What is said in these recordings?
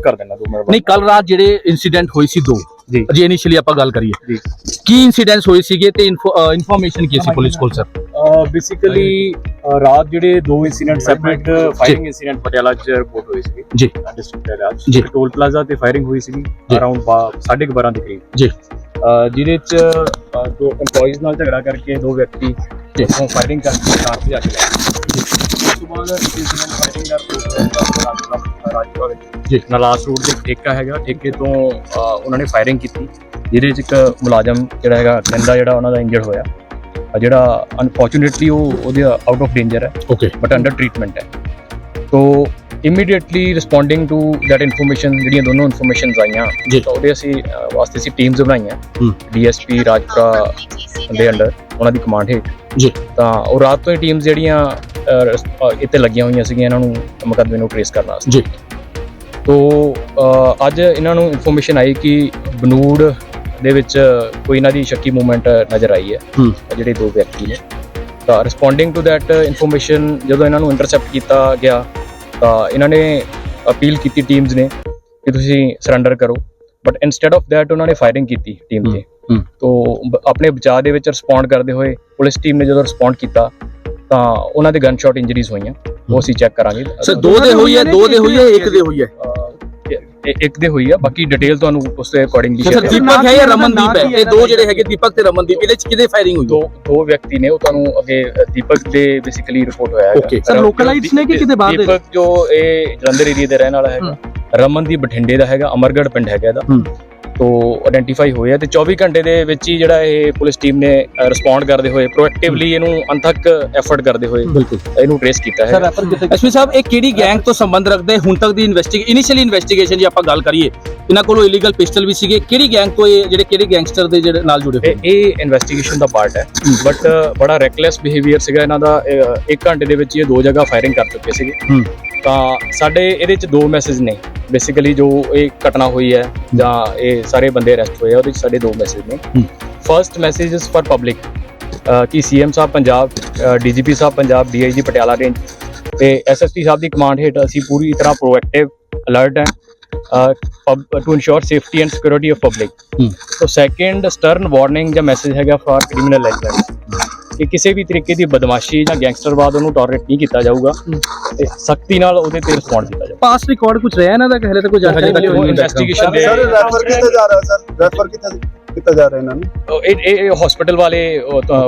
ਕਰ ਦੇਣਾ ਦੋ ਮਿੰਟ ਨਹੀਂ ਕੱਲ ਰਾਤ ਜਿਹੜੇ ਇਨਸੀਡੈਂਟ ਹੋਈ ਸੀ ਦੋ ਜੀ। ਜੇ ਇਨੀਸ਼ੀਅਲੀ ਆਪਾਂ ਗੱਲ ਕਰੀਏ। ਜੀ। ਕੀ ਇਨਸੀਡੈਂਟਸ ਹੋਏ ਸੀਗੇ ਤੇ ਇਨਫੋਰਮੇਸ਼ਨ ਕੀ ਸੀ ਪੁਲਿਸ ਕੋਲ ਸਰ ਬੇਸਿਕਲੀ ਰਾਤ ਜਿਹੜੇ ਦੋ incident separate firing incident Patiala ਚ ਰਿਪੋਰਟ ਹੋਏ ਸੀ ਜੀ। ਡਿਸਟ੍ਰਿਕਟ ਪਟਿਆਲਾ। ਚ ਟੋਲ ਪਲਾਜ਼ਾ ਤੇ ਫਾਇਰਿੰਗ ਹੋਈ ਸੀ। ਅਰਾਊਂਡ 12:30 ਦੇ ਕਰੀਬ। ਜੀ। ਜਿਹਦੇ ਚ ਦੋ EMPLOYEES ਨਾਲ ਝਗੜਾ ਕਰਕੇ ਦੋ ਵਿਅਕਤੀ। ਉਹ ਫਾਇਰਿੰਗ ਕਰਕੇ ਕਾਰ ਤੇ ਜਾ ਕੇ ਲੈ ਗਏ। ਉਸ ਤੋਂ ਬਾਅਦ ਇਨਸੀਡੈਂਟ ਫਾਇਰਿੰਗ ਦਾ ਰਾਜਪੁਰਾ ਜੀ। ਨਲਾਸ ਰੋਡ ਤੇ ਠੇਕਾ ਹੈਗਾ। ਠੇਕੇ ਤੋਂ ਉਹਨਾਂ ਨੇ ਫਾਇਰਿੰਗ ਕੀਤੀ। ਜਿਹਦੇ ਚ ਇੱਕ ਮੁਲਾਜ਼ਮ ਜਿਹੜਾ ਹੈਗਾ ਕਹਿੰਦਾ ਜਿਹੜਾ ਉਹਨਾਂ ਦਾ ਇੰਜਰਡ ਹੋਇਆ। ਜਿਹੜਾ ਅਨਫੋਰਚੂਨੇਟਲੀ ਉਹ ਉਹਦੇ ਆਊਟ ਆਫ ਡੇਂਜਰ ਹੈ। ਓਕੇ ਬਟ ਅੰਡਰ ਟ੍ਰੀਟਮੈਂਟ ਹੈ। ਤੋ immediately responding to that information ਜਿਹੜੀਆਂ ਦੋਨੋਂ ਇਨਫੋਰਮੇਸ਼ਨਸ ਆਈਆਂ ਜੀ। ਤਾਂ ਉਹਦੇ ਅਸੀਂ ਵਾਸਤੇ ਅਸੀਂ ਟੀਮਸ ਬਣਾਈਆਂ। ਡੀਐਸਪੀ ਰਾਜਪੁਰਾ ਦੇ ਅੰਡਰ ਉਹਨਾਂ ਦੀ ਕਮਾਂਡ ਹੇਠ। ਜੀ। ਤਾਂ ਉਹ ਰਾਤ ਤੋਂ ਹੀ ਟੀਮਸ ਜਿਹੜੀਆਂ ਇੱਥੇ ਲੱਗੀਆਂ ਹੋਈਆਂ ਸੀਗੀਆਂ ਇਹਨਾਂ ਨੂੰ ਮੁਕੱਦਮੇ ਨੂੰ ਟ੍ਰੇਸ ਕਰਨ ਵਾਸਤੇ ਜੀ। ਤੋ ਅੱਜ ਇਹਨਾਂ ਨੂੰ ਇਨਫੋਰਮੇਸ਼ਨ ਆਈ ਕਿ ਬਨੂੜ ਦੇ ਵਿੱਚ ਕੋਈ ਇਹਨਾਂ ਦੀ ਸ਼ੱਕੀ ਮੂਵਮੈਂਟ ਨਜ਼ਰ ਆਈ ਹੈ। ਜਿਹੜੇ ਦੋ ਵਿਅਕਤੀ ਨੇ। ਤਾਂ ਰਿਸਪੋਂਡਿੰਗ ਟੂ ਦੈਟ ਇਨਫੋਰਮੇਸ਼ਨ ਜਦੋਂ ਇਹਨਾਂ ਨੂੰ ਇੰਟਰਸੈਪਟ ਕੀਤਾ ਗਿਆ ਤਾਂ ਇਹਨਾਂ ਨੇ ਅਪੀਲ ਕੀਤੀ ਟੀਮਸ ਨੇ ਕਿ ਤੁਸੀਂ ਸਰੈਂਡਰ ਕਰੋ। ਬਟ ਇਨਸਟੈਡ ਆਫ ਦੈਟ ਉਹਨਾਂ ਨੇ ਫਾਇਰਿੰਗ ਕੀਤੀ ਟੀਮ ਤੇ। ਤੋ ਆਪਣੇ ਬਚਾਅ ਦੇ ਵਿੱਚ ਰਿਸਪੌਂਡ ਕਰਦੇ ਹੋਏ ਪੁਲਿਸ ਟੀਮ ਨੇ ਜਦੋਂ ਰਿਸਪੌਂਡ ਕੀਤਾ ਤਾਂ ਉਹਨਾਂ ਦੇ ਗਨ ਸ਼ਾਟ ਇੰਜਰੀਜ਼ ਹੋਈਆਂ। ਉਹ ਅਸੀਂ ਚੈੱਕ ਕਰਾਂਗੇ। ਸਰ ਦੋ ਦੇ ਹੋਈ ਹੈ ਦੋ ਦੇ ਹੋਈ ਹੈ ਇੱਕ ਦੇ ਹੋਈ ਹੈ ਅਹ, ਇ- ਇੱਕ ਦੇ ਹੋਈ ਆ ਬਾਕੀ ਡਿਟੇਲ ਤੁਹਾਨੂੰ ਉਸ ਦੇ ਅਕੋਰਡਿੰਗਲੀ ਸਰ ਸ਼ੇਅਰ ਦੀਪਕ ਹੈ ਜਾਂ ਰਮਨਦੀਪ ਹੈ? ਇਹ ਦੋ ਜਿਹੜੇ ਹੈਗੇ ਦੀਪਕ ਤੇ ਰਮਨਦੀਪ ਇਹਦੇ ਚ ਕਿਹਦੇ ਫਾਇਰਿੰਗ ਹੋਈ ਦੋ ਦੋ ਵਿਅਕਤੀ ਨੇ ਉਹ ਤੁਹਾਨੂੰ ਅੱਗੇ ਦੀਪਕ ਦੇ ਬੇਸਿਕਲੀ ਰਿਪੋਰਟ ਹੋਇਆ Okay. Sir, localites ਨੇ ਕਿ ਕਿਤੇ ਬਾਹਰ ਦੇ? ਦੀਪਕ ਜੋ ਇਹ ਜਲੰਧਰ ਏਰੀਆ ਦੇ ਰਹਿਣ ਵਾਲਾ ਹੈਗਾ। ਰਮਨਦੀਪ ਬਠਿੰਡੇ ਦਾ ਹੈਗਾ ਅਮਰਗੜ ਪਿੰਡ ਹੈਗਾ ਇਹਦਾ। ਹੂੰ। ਤੋ ਆਇਡੈਂਟੀਫਾਈ ਹੋਇਆ ਤੇ 24 ਘੰਟੇ ਦੇ ਵਿੱਚ ਹੀ ਜਿਹੜਾ ਇਹ ਪੁਲਿਸ ਟੀਮ ਨੇ ਰਿਸਪੌਂਡ ਕਰਦੇ ਹੋਏ ਪ੍ਰੋਐਕਟਿਵਲੀ ਇਹਨੂੰ ਅੰਤਕ ਐਫਰਟ ਕਰਦੇ ਹੋਏ ਇਹਨੂੰ ਟ੍ਰੇਸ ਕੀਤਾ ਹੈ ਐਸਪੀ ਸਾਹਿਬ ਇਹ ਕਿਹੜੀ ਗੈਂਗ ਤੋਂ ਸੰਬੰਧ ਰੱਖਦੇ? ਹੁਣ ਤੱਕ ਦੀ ਇਨਵੈਸਟੀਗੇਸ਼ਨ ਇਨੀਸ਼ੀਅਲੀ ਇਨਵੈਸਟੀਗੇਸ਼ਨ ਜੇ ਆਪਾਂ ਗੱਲ ਕਰੀਏ ਇਹਨਾਂ ਕੋਲੋਂ ਇਲੀਗਲ ਪਿਸਟਲ ਵੀ ਸੀਗੇ। ਕਿਹੜੀ ਗੈਂਗ ਤੋਂ ਇਹ ਜਿਹੜੇ ਕਿਹੜੇ ਗੈਂਗਸਟਰ ਦੇ ਜਿਹੜੇ ਨਾਲ ਜੁੜੇ ਹੋਏ ਇਹ ਇਹ ਇਨਵੈਸਟੀਗੇਸ਼ਨ ਦਾ ਪਾਰਟ ਹੈ। ਬਟ ਬੜਾ ਰੈਕਲੈਸ ਬਿਹੇਵੀਅਰ ਸੀਗਾ ਇਹਨਾਂ ਦਾ। 1 ਘੰਟੇ ਦੇ ਵਿੱਚ ਇਹ ਦੋ ਜਗ੍ਹਾ ਫਾਇਰਿੰਗ ਕਰ ਚੁੱਕੇ ਸੀਗੇ। ਤਾਂ ਸਾਡੇ ਇਹਦੇ ਚ ਦੋ ਮੈਸੇਜ ਨੇ। ਬੇਸਿਕਲੀ ਜੋ ਇਹ ਘਟਨਾ ਹੋਈ ਹੈ ਜਾਂ ਇਹ ਸਾਰੇ ਬੰਦੇ ਅਰੈਸਟ ਹੋਏ ਆ ਉਹਦੇ ਚ ਸਾਡੇ ਦੋ ਮੈਸੇਜ ਨੇ। First message is for public ਕਿ CM sahib Punjab DGP sahib Punjab DIG Patiala range ਤੇ ਐਸਐਸਪੀ ਸਾਹਿਬ ਦੀ ਕਮਾਂਡ ਹੇਠ ਅਸੀਂ ਪੂਰੀ ਤਰ੍ਹਾਂ ਪ੍ਰੋਐਕਟਿਵ ਅਲਰਟ ਹੈ to ensure safety and security of public so second stern warning ਜਾਂ ਮੈਸੇਜ ਹੈਗਾ ਫॉर ਕ੍ਰਿਮੀਨਲ ਐਲੀਮੈਂਟਸ ਕਿ ਕਿਸੇ ਵੀ ਤਰੀਕੇ ਦੀ ਬਦਮਾਸ਼ੀ ਜਾਂ ਗੈਂਗਸਟਰਵਾਦ ਉਹਨੂੰ ਟੋਲਰੇਟ ਨਹੀਂ ਕੀਤਾ ਜਾਊਗਾ। ਤੇ ਸਖਤੀ ਨਾਲ ਉਹਦੇ ਤੇ ਰਿਸਪੌਂਡ ਕੀਤਾ ਪਾਸ ਰਿਕਾਰਡ ਕੁਝ ਰਿਹਾ ਇਹਨਾਂ ਦਾ ਕਿ ਹਲੇ ਤਾਂ ਕੋਈ ਜਾਣਕਾਰੀ ਤੱਕ ਨਹੀਂ। ਹੋਈ ਇਨਵੈਸਟੀਗੇਸ਼ਨ ਦੇ ਸਰ ਰੈਫਰ ਕਿੱਥੇ ਜਾ ਰਿਹਾ ਸਰ ਰੈਫਰ ਕਿੱਥੇ ਕਿੱਥੇ ਜਾ ਰਿਹਾ ਇਹਨਾਂ ਨੂੰ। ਇਹ ਇਹ ਹਸਪੀਟਲ ਵਾਲੇ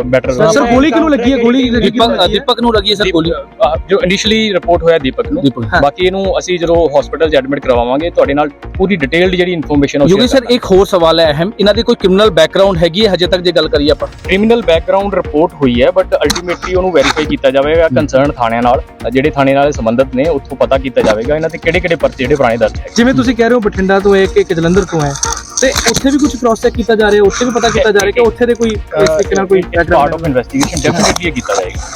ਬੈਟਰ ਸਰ ਗੋਲੀ ਕਿਹਨੂੰ ਲੱਗੀ ਹੈ? ਗੋਲੀ ਦੀਪਕ ਦੀਪਕ ਨੂੰ ਲੱਗੀ ਹੈ ਸਰ ਗੋਲੀ। ਜੋ ਇਨੀਸ਼ੀਅਲੀ ਰਿਪੋਰਟ ਹੋਇਆ ਦੀਪਕ ਨੂੰ। ਦੀਪਕ ਬਾਕੀ ਇਹਨੂੰ ਅਸੀਂ ਜਦੋਂ ਹਸਪੀਟਲ 'ਚ ਐਡਮਿਟ ਕਰਵਾਵਾਂਗੇ ਤੁਹਾਡੇ ਨਾਲ ਪੂਰੀ ਡਿਟੇਲਡ ਜਿਹੜੀ ਇਨਫੋਰਮੇਸ਼ਨ ਯੋਗੀ ਸਰ ਇੱਕ ਹੋਰ ਸਵਾਲ ਹੈ ਅਹਿਮ। ਇਹਨਾਂ ਦੀ ਕੋਈ ਕ੍ਰਿਮੀਨਲ ਬੈਕਗ੍ਰਾਉਂਡ ਹੈਗੀ ਹੈ? ਹਜੇ ਤੱਕ ਜੇ ਗੱਲ ਕਰੀਏ ਆਪਾਂ। ਕ੍ਰਿਮੀਨਲ ਬੈਕਗ੍ਰਾਉਂਡ ਰਿਪੋਰਟ ਹੋਈ ਹੈ ਬਟ ਅਲਟੀਮੇਟਲੀ ਉਹਨੂੰ ਵੈਰੀਫਾਈ ਕੀਤਾ ਜਾਵੇਗਾ ਕੰਸਰਨ ਥਾਣਿਆਂ ਨਾਲ। ਅ, ਜਿਹੜੇ ਥਾਣੇ ਨਾਲ ਸੰਬੰਧਿਤ ਨੇ ਉੱਥੋਂ ਪਤਾ ਕੀਤਾ ਜਾਵੇਗਾ ਇਹਨਾਂ ਤੇ ਕਿਹੜੇ ਕਿਹੜੇ ਪਰਚੇ ਜਿਹੜੇ ਪੁਰਾਣੇ ਦਰਜ ਹੈ ਜਿਵੇਂ ਤੁਸੀਂ ਕਹਿ ਰਹੇ ਹੋ ਬਠਿੰਡਾ ਤੋਂ ਹੈ ਕਿ ਇੱਕ ਜਲੰਧਰ ਤੋਂ ਹੈ। ਤੇ ਉੱਥੇ ਵੀ ਕੁਝ ਕ੍ਰਾਸ ਚੈੱਕ ਕੀਤਾ ਜਾ ਰਿਹਾ ਉੱਥੇ ਵੀ ਪਤਾ ਕੀਤਾ ਜਾ ਰਿਹਾ ਕਿ ਉੱਥੇ ਦੇ ਕੋਈ ਇਸ ਤਰੀਕੇ ਨਾਲ ਕੋਈ ਪਾਰਟ ਆਫ ਇਨਵੈਸਟੀਗੇਸ਼ਨ ਡੈਫੀਨਿਟਲੀ ਕੀਤਾ ਜਾਏਗਾ।